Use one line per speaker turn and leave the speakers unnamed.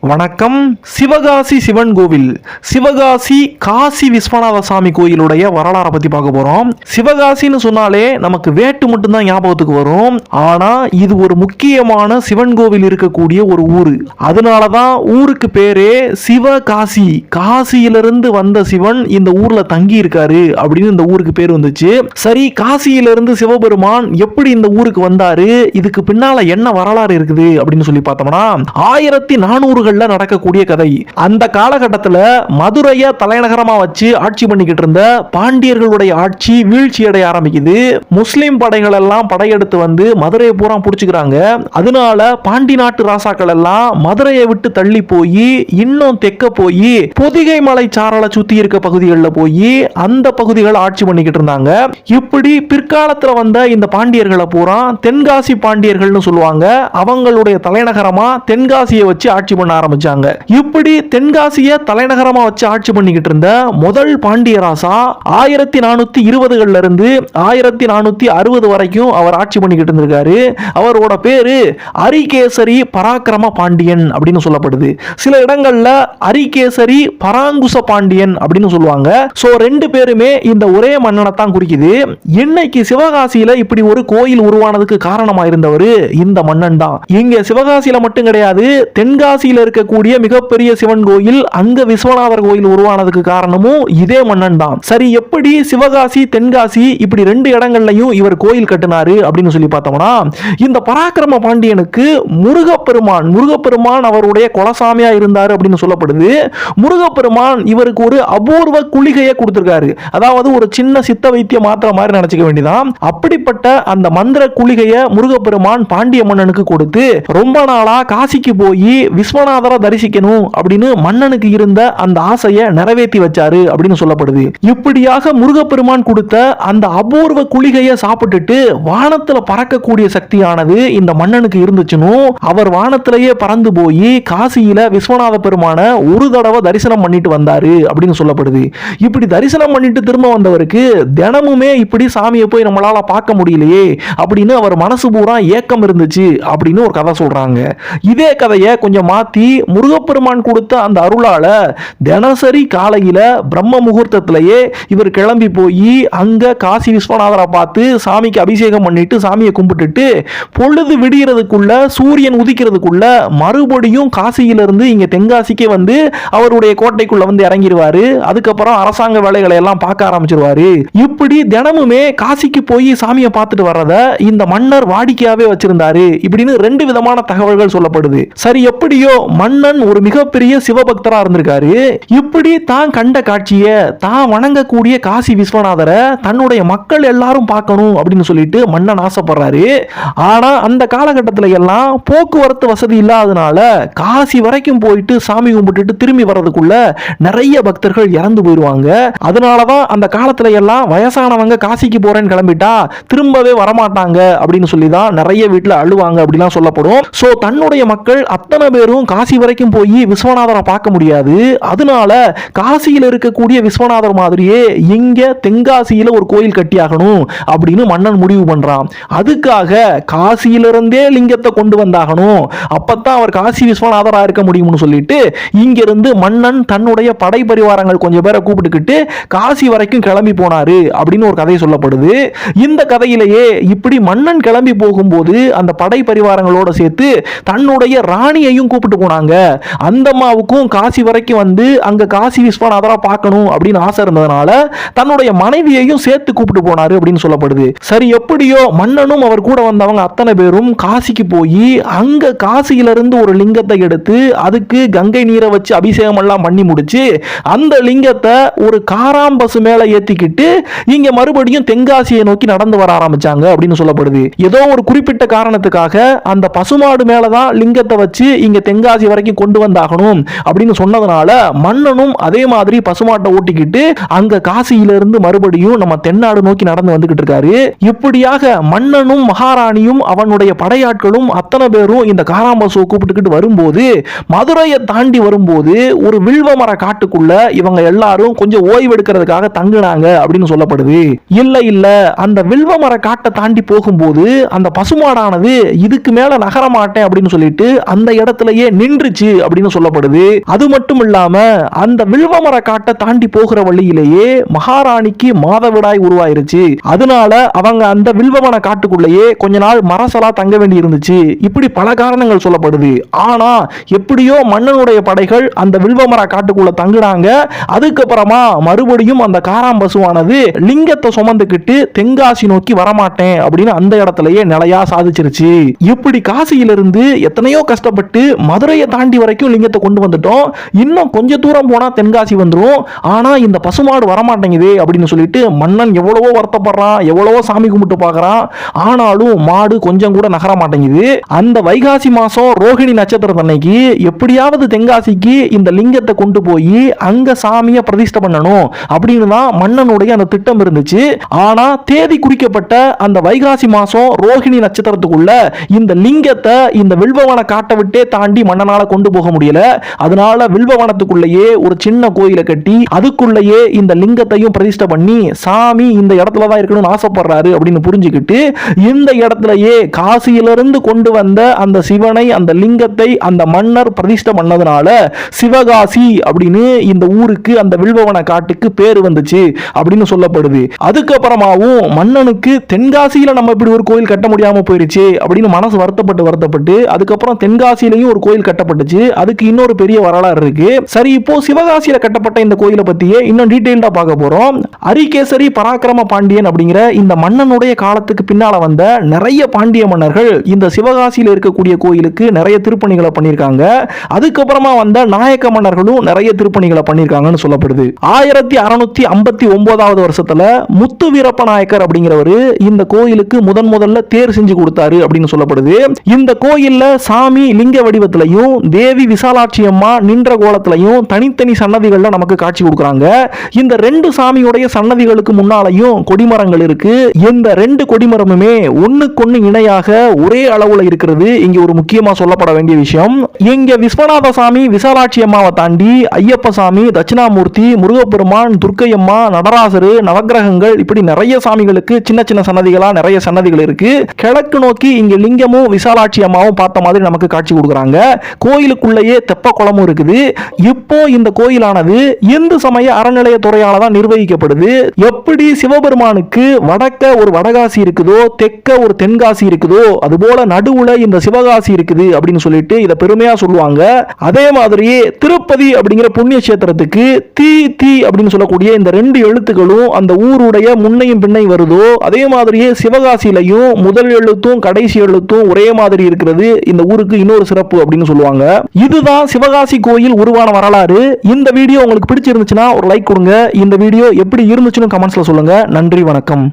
வணக்கம். சிவகாசி சிவன் கோவில். சிவகாசி காசி விஸ்வநாத சாமி கோயிலுடைய வரலாறை பத்தி பார்க்க போறோம். சிவகாசின்னு சொன்னாலே நமக்கு வேட்டு மட்டும்தான் ஞாபகத்துக்கு வரும். ஆனா இது ஒரு முக்கியமான சிவன் கோவில் இருக்கக்கூடிய ஒரு ஊரு. அதனாலதான் ஊருக்கு பேரே சிவகாசி. காசியிலிருந்து வந்த சிவன் இந்த ஊர்ல தங்கி இருக்காரு அப்படின்னு இந்த ஊருக்கு பேர் வந்துச்சு. சரி காசியிலிருந்து சிவபெருமான் எப்படி இந்த ஊருக்கு வந்தாரு? இதுக்கு பின்னால என்ன வரலாறு இருக்குது அப்படின்னு சொல்லி பார்த்தோம்னா ஆயிரத்தி நானூறு நானூறுகள்ல நடக்கக்கூடிய கதை. அந்த காலகட்டத்தில் மதுரையை தலைநகரமா வச்சு ஆட்சி பண்ணிக்கிட்டு இருந்த பாண்டியர்களுடைய ஆட்சி வீழ்ச்சி அடைய ஆரம்பிக்குது. முஸ்லிம் படைகள் எல்லாம் படையெடுத்து வந்து மதுரையை பூரா பிடிச்சுக்கிறாங்க. அதனால பாண்டி நாட்டு ராசாக்கள் எல்லாம் மதுரையை விட்டு தள்ளி போய் இன்னும் தெக்க போய் பொதிகை மலை சாரலை சுத்தி இருக்க பகுதிகளில் போய் அந்த பகுதிகளை ஆட்சி பண்ணிக்கிட்டு இருந்தாங்க. இப்படி பிற்காலத்துல வந்த இந்த பாண்டியர்களை பூரா தென்காசி பாண்டியர்கள்னு சொல்லுவாங்க. அவங்களுடைய தலைநகரமா தென்காசியை வச்சு ஆட்சி பண்ண ஆரம்பிச்சாங்க. இப்படி தென்காசியை தலைநகரமா வச்சு ஆட்சி பண்ணிக்கிட்டு இருந்த முதல் பாண்டிய ராசா ஆயிரத்தி நானூத்தி இருபதுகள்ல இருந்து ஆயிரத்தி நானூத்தி அறுபது வரைக்கும் அவர் ஆட்சி பண்ணிக்கிட்டு இருந்திருக்காரு. அவரோட பேரு அரிகேசரி பராக்கிரம பாண்டியன் அப்படின்னு சொல்லப்படுது. சில இடங்கள்ல அரிகேசரி பராங்குச பாண்டியன் அப்படின்னு சொல்லுவாங்க. சோ ரெண்டு பேருமே இந்த ஒரே மன்னனை தான் குறிக்குது. இன்னைக்கு சிவகாசியில இப்படி ஒரு கோயில் உருவானதுக்கு காரணமா இருந்தவர் இந்த மன்னன் தான். இங்க சிவகாசியில மட்டும் கிடையாது தென்காசியில இருக்கக்கூடிய மிகப்பெரிய சிவன் கோயில் அங்க விஸ்வநாதர் கோயில் உருவானதுக்கு காரணமும் இதே மன்னன் தான். சரி எப்படி சிவகாசி தென்காசி இப்படி ரெண்டு இடங்கள்லையும் இவர் கோயில் கட்டினாரு அப்படின்னு சொல்லி பார்த்தோம்னா இந்த பராக்கிரம பாண்டியனுக்கு முருகப்பெருமான் முருகப்பெருமான் அவருடைய குலசாமியா இருந்தார் அப்படின்னு சொல்லப்படுது. முருகப்பெருமான் இவருக்கு ஒரு அபூர்வ குளிகையை கொடுத்திருக்காரு. அதாவது ஒரு சின்ன சித்த வைத்திய மாத்திரை மாதிரி நினைச்சுக்க வேண்டியதான் அப்படிப்பட்ட அந்த மந்திர குளிகையை முருகப்பெருமான் பாண்டிய மன்னனுக்கு கொடுத்து ரொம்ப நாளா காசிக்கு போய் விஸ்வநாத விஸ்வநாதரை தரிசிக்கணும் அப்படின்னு மன்னனுக்கு இருந்த அந்த ஆசையை நிறைவேற்றி வச்சாரு அப்படின்னு சொல்லப்படுது. இப்படியாக முருகப்பெருமான் கொடுத்த அந்த அபூர்வ குளிகையை சாப்பிட்டுட்டு வானத்துல பறக்கக்கூடிய சக்தியானது இந்த மன்னனுக்கு இருந்துச்சுன்னு அவர் வானத்திலேயே பறந்து போய் காசியில விஸ்வநாத பெருமான ஒரு தடவை தரிசனம் பண்ணிட்டு வந்தாரு அப்படின்னு சொல்லப்படுது. இப்படி தரிசனம் பண்ணிட்டு திரும்ப வந்தவருக்கு தினமுமே இப்படி சாமியை போய் நம்மளால பார்க்க முடியலையே அப்படின்னு அவர் மனசு பூரா ஏக்கம் இருந்துச்சு அப்படின்னு ஒரு கதை சொல்றாங்க. இதே கதையை கொஞ்சம் மாத்தி முருகப்பெருமான் கொடுத்த அந்த அருளால தினசரி காலையில பிரம்ம முகூர்த்தத்திலேயே இவர் கிளம்பி போய் அங்க காசி விஸ்வநாதரை பார்த்து சாமிக்கு அபிஷேகம் பண்ணிட்டு சாமியை கும்பிட்டுட்டு பொழுது விடியறதுக்குள்ள சூரியன் உதிக்கிறதுக்குள்ள மறுபடியும் காசியிலிருந்து இங்க தென்காசிக்கே வந்து அவருடைய கோட்டைக்குள்ள வந்து இறங்கிடுவாரு. அதுக்கப்புறம் அரசாங்க வேலைகளை எல்லாம் பார்க்க ஆரம்பிச்சிருவாரு. இப்படி தினமுமே காசிக்கு போய் சாமியை பார்த்துட்டு வர்றத இந்த மன்னர் வாடிக்கையாவே வச்சிருந்தாரு. இப்படின்னு ரெண்டு விதமான தகவல்கள் சொல்லப்படுது. சரி எப்படியோ மன்னன் ஒரு மிகப்பெரிய சிவபக்தரா இருந்திருக்காரு. இப்படி தான் கண்ட காட்சிய தான் வணங்கக்கூடிய காசி விஸ்வநாதரை தன்னுடைய மக்கள் எல்லாரும் பார்க்கணும் அப்படின்னு சொல்லிட்டு மன்னன் ஆசைப்படுறாரு. ஆனா அந்த காலகட்டத்தில் எல்லாம் போக்குவரத்து வசதி இல்லாதனால காசி வரைக்கும் போயிட்டு சாமி கும்பிட்டுட்டு திரும்பி வர்றதுக்குள்ள நிறைய பக்தர்கள் இறந்து போயிடுவாங்க அதனாலதான் அந்த காலத்துல எல்லாம் வயசானவங்க காசிக்கு போறேன்னு கிளம்பிட்டா திரும்பவே வரமாட்டாங்க அப்படின்னு சொல்லி தான் நிறைய வீட்டில் அழுவாங்க அப்படிலாம் சொல்லப்படும். ஸோ தன்னுடைய மக்கள் அத்தனை பேரும் காசி காசி வரைக்கும் போய் விஸ்வநாதரை பார்க்க முடியாது. அதனால காசியில் இருக்கக்கூடிய விஸ்வநாதர் மாதிரியே இங்கே தென்காசியில் ஒரு கோயில் கட்டியாகணும் அப்படின்னு மன்னன் முடிவு பண்ணுறான் அதுக்காக காசியிலிருந்தே லிங்கத்தை கொண்டு வந்தாகணும். அப்பத்தான் அவர் காசி விஸ்வநாதராக இருக்க முடியும்னு சொல்லிட்டு இங்கிருந்து மன்னன் தன்னுடைய படை பரிவாரங்கள் கொஞ்சம் பேரை கூப்பிட்டுக்கிட்டு காசி வரைக்கும் கிளம்பி போனாரு அப்படின்னு ஒரு கதை சொல்லப்படுது. இந்த கதையிலேயே இப்படி மன்னன் கிளம்பி போகும்போது அந்த படை பரிவாரங்களோட சேர்த்து தன்னுடைய ராணியையும் கூப்பிட்டு போனாங்க. அந்த அம்மாவுக்கும் காசி வரைக்கும் வந்து அங்க காசி விஸ்வநாதரா பார்க்கணும் அப்படின்னு ஆசை இருந்ததுனால தன்னுடைய மனைவியையும் சேர்த்து கூப்பிட்டு போனாரு அப்படின்னு சொல்லப்படுது. சரி எப்படியோ மன்னனும் அவர் கூட வந்தவங்க அத்தனை பேரும் காசிக்கு போய் அங்க காசியிலிருந்து ஒரு லிங்கத்தை எடுத்து அதுக்கு கங்கை நீரை வச்சு அபிஷேகம் எல்லாம் பண்ணி முடிச்சு அந்த லிங்கத்தை ஒரு காராம்பசு மேல ஏத்திக்கிட்டு இங்க மறுபடியும் தென்காசியை நோக்கி நடந்து வர ஆரம்பிச்சாங்க அப்படின்னு சொல்லப்படுது. ஏதோ ஒரு குறிப்பிட்ட காரணத்துக்காக அந்த பசுமாடு மேலதான் லிங்கத்தை வச்சு இங்க தென்காசி வரைக்கும் கொண்டு வந்தாகணும் அப்படின்னு சொன்னதுனால மன்னனும் அதே மாதிரி பசுமாட்டை ஓட்டிக்கிட்டு அங்க காசியிலிருந்து மறுபடியும் நம்ம தென்னாடு நோக்கி நடந்து வந்துகிட்டு இருக்காரு. இப்படியாக மன்னனும் மகாராணியும் அவனுடைய படையாட்களும் அத்தனை பேரும் இந்த காராம்பசுவை கூப்பிட்டுக்கிட்டு வரும்போது மதுரையை தாண்டி வரும்போது ஒரு வில்வ மர காட்டுக்குள்ள இவங்க எல்லாரும் கொஞ்சம் ஓய்வு எடுக்கிறதுக்காக தங்குனாங்க அப்படின்னு சொல்லப்படுது. இல்ல இல்ல அந்த வில்வ மர காட்டை தாண்டி போகும்போது அந்த பசுமாடானது இதுக்கு மேல நகர மாட்டேன் அப்படின்னு சொல்லிட்டு அந்த இடத்துலயே நின்றுச்சு அப்படின்னு சொல்லப்படுது. அது மட்டும் இல்லாம அந்த வில்வமர காட்டை தாண்டி போகிற வழியிலேயே மகாராணிக்கு மாதவிடாய் உருவாயிருச்சு. அதனால அவங்க அந்த வில்வமன காட்டுக்குள்ளேயே கொஞ்ச நாள் மரசலா தங்க வேண்டி இருந்துச்சு இப்படி பல காரணங்கள் சொல்லப்படுது. ஆனா எப்படியோ மன்னனுடைய படைகள் அந்த வில்வமர காட்டுக்குள்ள தங்குனாங்க அதுக்கப்புறமா மறுபடியும் அந்த காராம் பசுவானது லிங்கத்தை சுமந்துக்கிட்டு தென்காசி நோக்கி வரமாட்டேன் அப்படின்னு அந்த இடத்துலயே நிலையா சாதிச்சிருச்சு. இப்படி காசியிலிருந்து எத்தனையோ கஷ்டப்பட்டு மதுரை மதுரையை தாண்டி வரைக்கும் லிங்கத்தை கொண்டு வந்துட்டோம். இன்னும் கொஞ்ச தூரம் போனா தென்காசி வந்துடும் ஆனால் இந்த பசுமாடு வரமாட்டேங்குது அப்படின்னு சொல்லிட்டு மன்னன் எவ்வளவோ வருத்தப்படுறான் எவ்வளவோ சாமி கும்பிட்டு பார்க்குறான் ஆனாலும் மாடு கொஞ்சம் கூட நகர மாட்டேங்குது. அந்த வைகாசி மாசம் ரோகிணி நட்சத்திரம் அன்னைக்கு எப்படியாவது தென்காசிக்கு இந்த லிங்கத்தை கொண்டு போய் அங்க சாமியை பிரதிஷ்டை பண்ணணும் அப்படின்னு தான் மன்னனுடைய அந்த திட்டம் இருந்துச்சு. ஆனா தேதி குறிக்கப்பட்ட அந்த வைகாசி மாசம் ரோகிணி நட்சத்திரத்துக்குள்ள இந்த லிங்கத்தை இந்த வில்வவன காட்டை விட்டே தாண்டி மன்னன் மன்னனால கொண்டு போக முடியல. அதனால வில்வவனத்துக்குள்ளேயே ஒரு சின்ன கோயிலை கட்டி அதுக்குள்ளேயே இந்த லிங்கத்தையும் பிரதிஷ்டை பண்ணி சாமி இந்த இடத்துல தான் இருக்கணும்னு ஆசைப்படுறாரு அப்படின்னு புரிஞ்சுக்கிட்டு இந்த இடத்துலயே காசியிலிருந்து கொண்டு வந்த அந்த சிவனை அந்த லிங்கத்தை அந்த மன்னர் பிரதிஷ்டை பண்ணதுனால சிவகாசி அப்படின்னு இந்த ஊருக்கு அந்த வில்வவன காட்டுக்கு பேர் வந்துச்சு அப்படின்னு சொல்லப்படுது. அதுக்கப்புறமாவும் மன்னனுக்கு தென்காசியில நம்ம இப்படி ஒரு கோயில் கட்ட முடியாம போயிருச்சு அப்படின்னு மனசு வருத்தப்பட்டு வருத்தப்பட்டு அதுக்கப்புறம் தென்காசியிலையும் ஒரு கோயில் கட்டப்பட்டுச்சு. அதுக்கு இன்னொரு பெரிய வரலாறு இருக்கு. சரி இப்போ சிவகாசியில கட்டப்பட்ட இந்த கோயிலை பத்தியே இன்னும் டீட்டெயில்டா பார்க்க போறோம். அரிகேசரி பராக்கிரம பாண்டியன் அப்படிங்கிற இந்த மன்னனுடைய காலத்துக்கு பின்னால வந்த நிறைய பாண்டிய மன்னர்கள் இந்த சிவகாசியில் இருக்கக்கூடிய கோயிலுக்கு நிறைய திருப்பணிகளை பண்ணியிருக்காங்க. அதுக்கப்புறமா வந்த நாயக்க மன்னர்களும் நிறைய திருப்பணிகளை பண்ணியிருக்காங்கன்னு சொல்லப்படுது. ஆயிரத்தி அறுநூத்தி ஐம்பத்தி ஒன்பதாவது வருஷத்துல முத்து வீரப்ப நாயக்கர் அப்படிங்கிறவரு இந்த கோயிலுக்கு முதன் முதல்ல தேர் செஞ்சு கொடுத்தாரு அப்படின்னு சொல்லப்படுது. இந்த கோயில்ல சாமி லிங்க வடிவத்திலையும் தேவி விசாலாட்சி அம்மா நின்ற கோலத்திலையும் தனித்தனி சன்னதிகள்ல நமக்கு காட்சி கொடுக்குறாங்க. இந்த ரெண்டு சாமியுடைய சன்னதிகளுக்கு முன்னாலையும் கொடிமரங்கள் இருக்கு. இந்த ரெண்டு கொடிமரமுமே ஒண்ணுக்கொன்னு இணையாக ஒரே அளவுல இருக்கிறது. இங்க ஒரு முக்கியமா சொல்லப்பட வேண்டிய விஷயம். இங்க விஸ்வநாத சாமி விசாலாட்சி அம்மாவை தாண்டி ஐயப்ப சாமி தட்சிணாமூர்த்தி முருகப்பெருமான் துர்க்கையம்மா நடராசரு நவக்கிரகங்கள் இப்படி நிறைய சாமிகளுக்கு சின்ன சின்ன சன்னதிகளா நிறைய சன்னதிகள் இருக்கு. கிழக்கு நோக்கி இங்க லிங்கமும் விசாலாட்சி அம்மாவும் பார்த்த மாதிரி நமக்கு காட்சி கொடுக்குறாங்க. கோயிலுக்குள்ளேயே தெப்ப குளமும் இருக்குது. இப்போ இந்த கோயிலானது இந்து சமய அறநிலையத்துறையால தான் நிர்வகிக்கப்படுது. எப்படி சிவபெருமானுக்கு வடக்க ஒரு வடகாசி இருக்குதோ தெற்க ஒரு தென்காசி இருக்குதோ அதுபோல நடுவுல இந்த சிவகாசி இருக்குது அப்படின்னு சொல்லிட்டு இதை பெருமையா சொல்லுவாங்க. அதே மாதிரி திருப்பதி அப்படிங்கிற புண்ணிய கஷேத்திரத்துக்கு தீ தீ அப்படின்னு சொல்லக்கூடிய இந்த ரெண்டு எழுத்துக்களும் அந்த ஊருடைய முன்னையும் பின்னையும் வருதோ அதே மாதிரியே சிவகாசியிலையும் முதல் எழுத்தும் கடைசி எழுத்தும் ஒரே மாதிரி இருக்கிறது. இந்த ஊருக்கு இன்னொரு சிறப்பு அப்படின்னு சொல்லுவாங்க. சொல்லுவாங்க. இதுதான் சிவகாசி கோயில் உருவான வரலாறு. இந்த வீடியோ உங்களுக்கு பிடிச்சிருந்துச்சுன்னா ஒரு லைக் கொடுங்க. இந்த வீடியோ எப்படி இருந்துச்சுன்னு கமெண்ட்ஸ்ல சொல்லுங்க. நன்றி வணக்கம்.